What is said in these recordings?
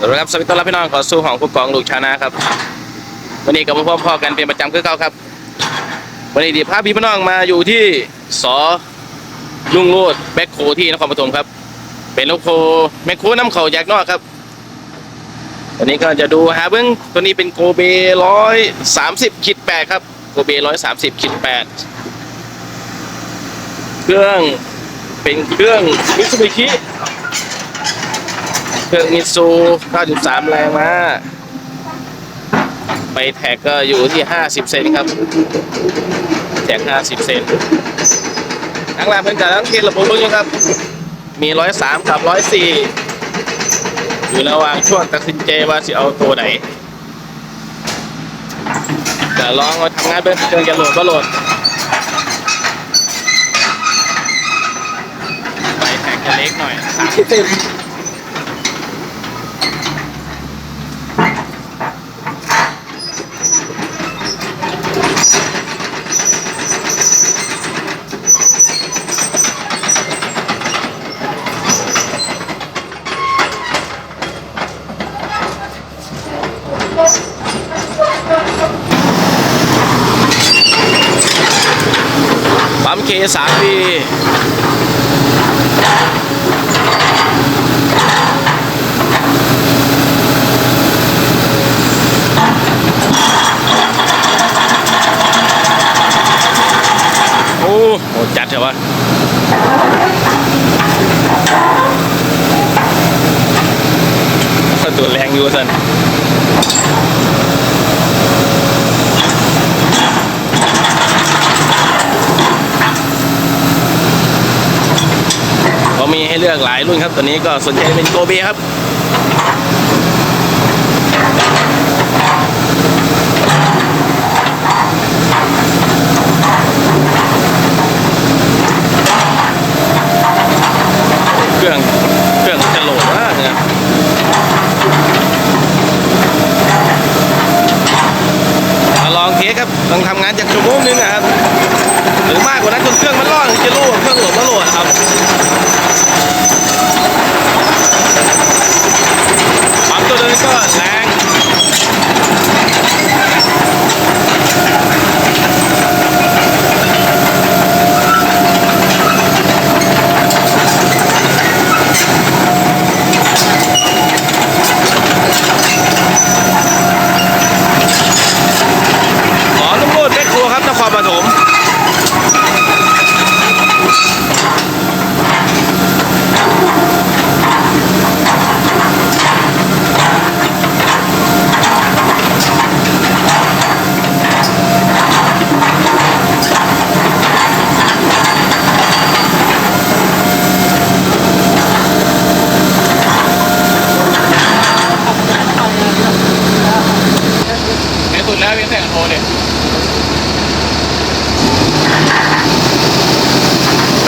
สวัสดีครับสวัสดีต้อนรับพี่น้องขอสู้ของผู้กองลูกชานะครับ วันนี้กับพ่อพ่อกันเป็นประจำคือเก่าครับ วันนี้ดีพาพี่พี่น้องมาอยู่ที่สอลุงโลดแบ็คโคที่นครปฐมครับ เป็นลูกโคแมคโคน้ำเขาแยกนอกครับวันนี้ก็จะดูหาเบื้องตัวนี้เป็นโกเบร้อยสามสิบขีดแปดครับโกเบร้อยสามสิบขีดแปดเครื่องเป็นเครื่องมิตซูบิชิ เครื่องมิซู93 แรงมาไปแท็กก็อยู่ที่ 50 เซนครับ แท็ก 50 เซนทั้งแรงเพิ่งจะทั้งเกณฑ์ระบบรถอยู่ครับ มี 103 กับ 104 อยู่ระหว่างช่วงตัดสินใจว่าจะเอาตัวไหนจะลองมาทำงานเบื้องเครื่องจะโหลดก็โหลดไปแท็กจะเล็กหน่อย30เซน ปั๊มเคสามปีโอ้โหจัดเถอะวะตัวแรงอยู่สัน ก็มีให้ เลือกหลายรุ่นครับตัวนี้ก็สนใจเป็นโกเบครับเครื่องเครื่องจะโหลดมากนะมาลองเทสครับต้องทำงานจากชั่วโมงนึงนะครับ หรือมากกว่านั้นจนเครื่องมันร้อนถึงจะรู้ว่าเครื่องโหลดไม่โหลดครับ ปั๊มตัวเลยก็แรงหมอนุ่มโลดแม่ครัวครับนครปฐม ในสุดแล้วเป็นแสงโทรเนี่ย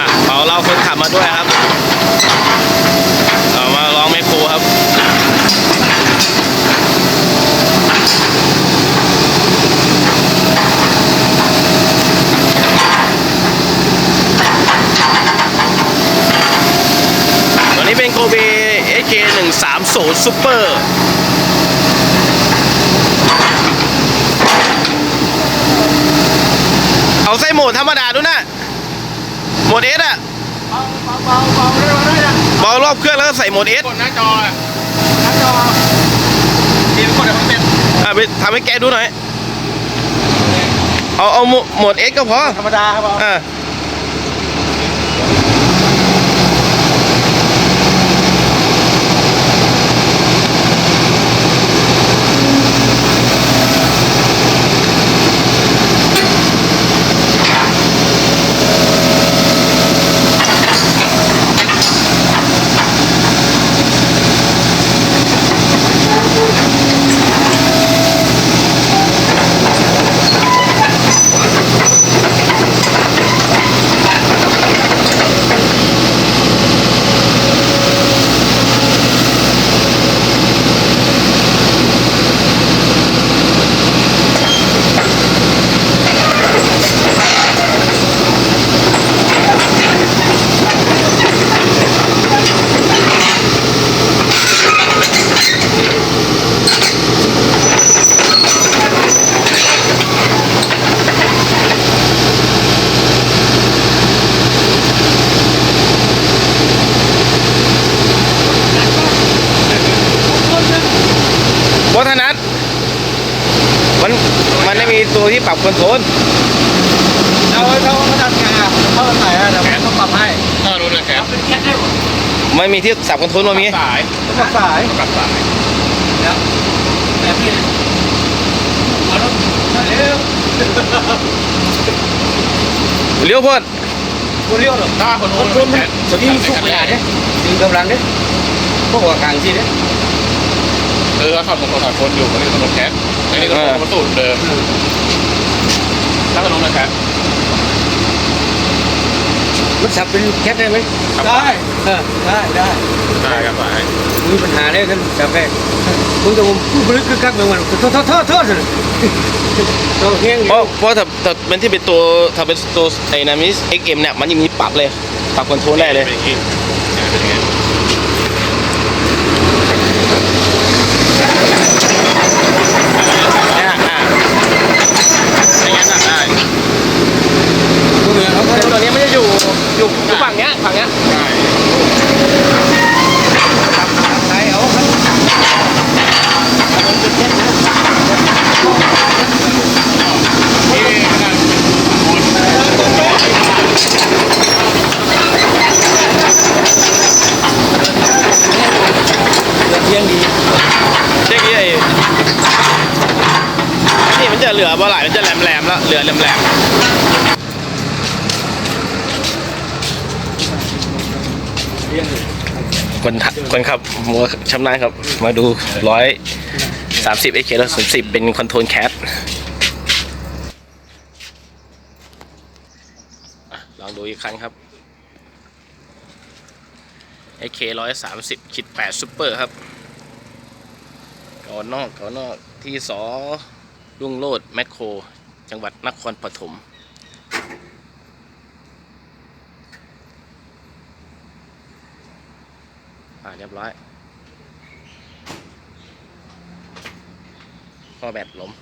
อะเอาเราคนขับมาด้วยครับ เอามาลองแมคโครครับ ตัวนี้เป็นโกเบ AK 1 3 0 Super เอาใส่โหมดธรรมดาดูนะโหมดเอสอะเบาเบาเบาเบาได้มาได้ยังเบารอบเครื่องแล้วก็ใส่โหมดเอสกดหน้าจออะหน้าจอทีมกดให้มันเต็มอะไปทำให้แกดูหน่อยเอาเอาโหมโหมดเอสก็พอธรรมดาครับผมอ่า ปรับคอนโทรลเราเราเขาทำไงอะเขาใส่อะเดี๋ยวผมต้องปรับให้ถ้ารู้นะแคปเป็นแค่ได้หมดไม่มีที่สับคอนโทรลมามีสายต้องปรับสายปรับสายแล้วแต่พี่เอารถเร็วเลี้ยวโพดกูเลี้ยวหรอถ้าคนครู้นคนมันจะยิ่งสุกเลยอะเนี่ยดึงกำลังเนี่ยพวกหัวกลางสิเนี่ยเออขับรถขับคนอยู่คนนี้ขับรถแคปอันนี้ก็รถสูตรเดิม ถ้าคนรู้นะแคปมันสับเป็นแคทได้ไหมได้เออได้ได้ได้ครับสายมีปัญหาได้กันสับได้คุณจะผมพูดลึกกักเหมือนมันโทษโทษโทษโทษตัวเฮียงเพราะเพราะถ้าถ้าเป็นที่เป็นตัวถ้าเป็นตัวไอ้นามิส XM เนี่ยมันยังมีปรับเลยปรับคอนโทรลได้เลย เป็นอย่างนี้เป็นอย่างนี้ เนี่ยอ่าอย่างงั้นอะได้ ตัวเมียเขาก็ แต่ตัวนี้มันจะอยู่อยู่อยู่ฝั่งเนี้ยฝั่งเนี้ย ได้ ใช้เอาครับ ที่ขนาดคน เฮียงดี เจ๊กี้ไอ้นี่มันจะเหลือบ่หลายมันจะแหลมๆ แล้วเหลือแหลมๆคนขับคนขับมัวชำนาญครับ มาดูร้อยสามสิบเอเคแล้วศูนย์สิบเป็นคอนโทรลแคทลองดูอีกครั้งครับ AK ร้อยสามสิบคิดแปดซูเปอร์ครับก่อนนอกก่อนนอกที่สอรุ่งโลดแมคโคร จังหวัดนครปฐมอ่าเรียบร้อยข้อแบตหลม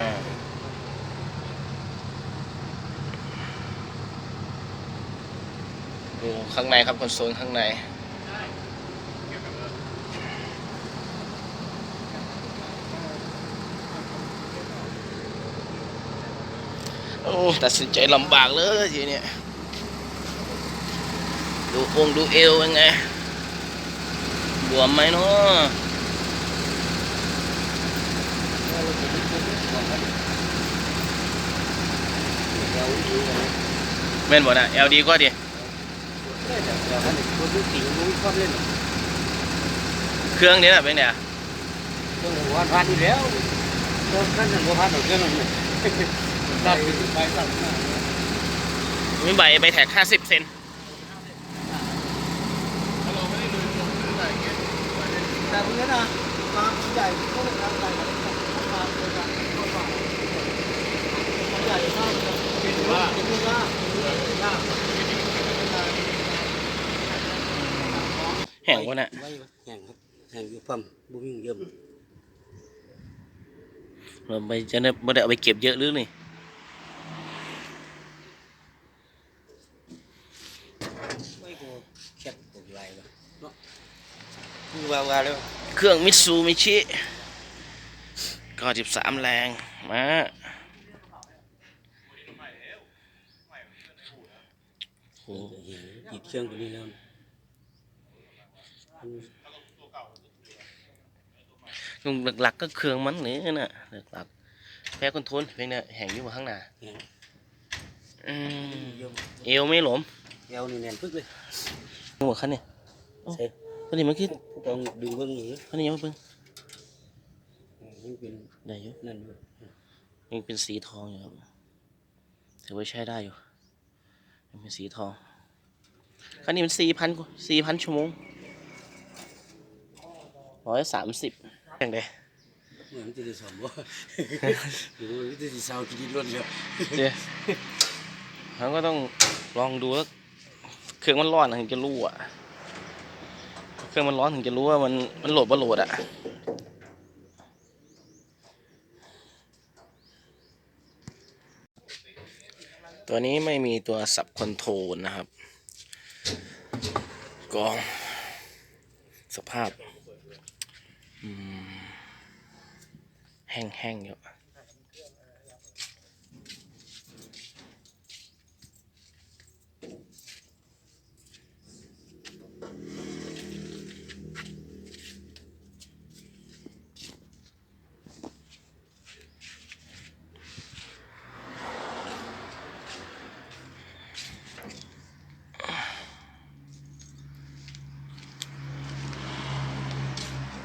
อ่าดูข้างในครับคอนโซลข้างใน โอ้ตัดสินใจลำบากเลยทีเนี้ยดูองดูเอวเป็นไงบวมไหมเนาะแม่นบ่นะเอลดีกว่าดิคนที่ตีมุ้ยชอบเครื่องนี้น่ะเป็นไงต้องหัวพันอยู่แล้วตัวขั้นหัวพันหนึ่งเครื่องนึง ตัดไปตัดมีใบใบแท็ก50เซนแต่พวกนี้นะมาใหญ่ก็เลยทำใหญ่มาเลยมาเลยมาใหญ่มากเป็นว่าเป็นว่าแห้งกว่าน่ะไว้แห่งครับแห่งอยู่ปั๊มบุ้งเยิ่มเราไปจะได้ไม่ได้เอาไปเก็บเยอะหรือนี่ ไม่กูแคบกูไรวะเนาะ คือว่าว่าแล้วเครื่องมิตซูมิชิ93แรงมาโอ้เห็นติดเครื่องตัวนี้แล้วลุงหลักๆก็เครื่องมันนี่น่ะหลักๆแพ้คอนโทรลเพียงเนี่ยแห่งอยู่ข้างหน้าแห่งอืมเยิ่มเอวไม่หลมเอวนี่แน่นปึ๊กเลยหัวคันเนี่ยใช่ตัวนี้มันคือ ต้องดึงเบิ้งหนีคันนี้ยังไม่เพิ่งมันเป็นได้อยู่นั่นอยู่ยังเป็นสีทองอยู่ครับ ถือว่าใช้ได้อยู่ยังเป็นสีทองคันนี้มันสี่พันสี่พันชั่วโมงร้อยสามสิบอย่างเดเหมือนจะได้สมบ่หรือว่าจะได้สาวกินรถเลยเดี๋ยวเราก็ต้องลองดูว่าเครื่องมันร้อนถึงจะรู้อะ เครื่องมันร้อนถึงจะรู้ว่ามันมันโหลดว่าโหลดอะตัวนี้ไม่มีตัวสับคอนโทรลนะครับกองสภาพแห้งๆอยู่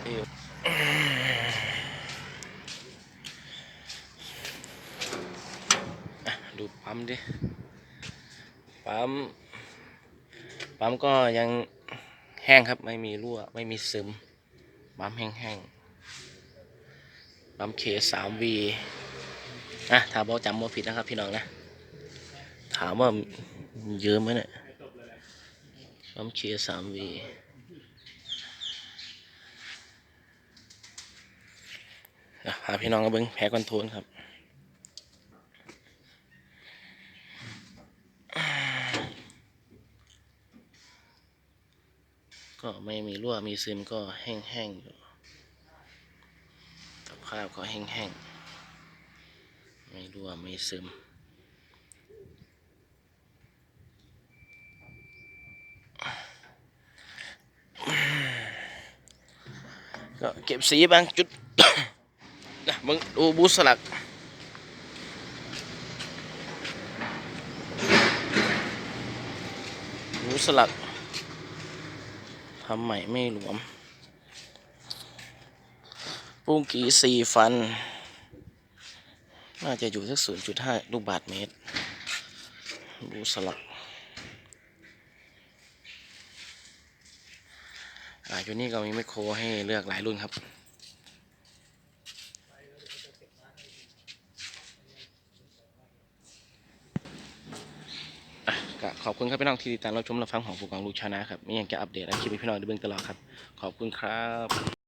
เอวอะ ดูปั๊มดิปั๊มปั๊มก็ยังแห้งครับไม่มีรั่วไม่มีซึมปั๊มแห้งๆปั๊มเคสามวีอะถ้าบอกจำว่าผิดนะครับพี่น้องนะ ถามว่าเยอะไหมเนี่ยปั๊มเคสามวีพาพี่น้องมาเบิ้งแพ้คอนโทรลครับ ก็ไม่มีรั่วมีซึมก็แห้งๆอยู่สภาพก็แห้งๆไม่รั่วไม่ซึม ก็เก็บสีบางจุดนะมึงดูบูสลักบูสลัก ทำใหม่ไม่หลวม ปุ้งกีสี่ฟัน น่าจะอยู่สักศูนย์จุดห้าลูกบาทเมตร ดูสลักอ่าอยู่นี่ก็มีไมโครให้เลือกหลายรุ่นครับ อะก็ข อบคุณครับพี่น้องที่ติดตามรับชมรับฟังของผู้กองลูกชานะครับไม่อยากจะอัปเดตและคลิปให้พี่น้องได้เบิ่งตลอดครับ ขอบคุณครับ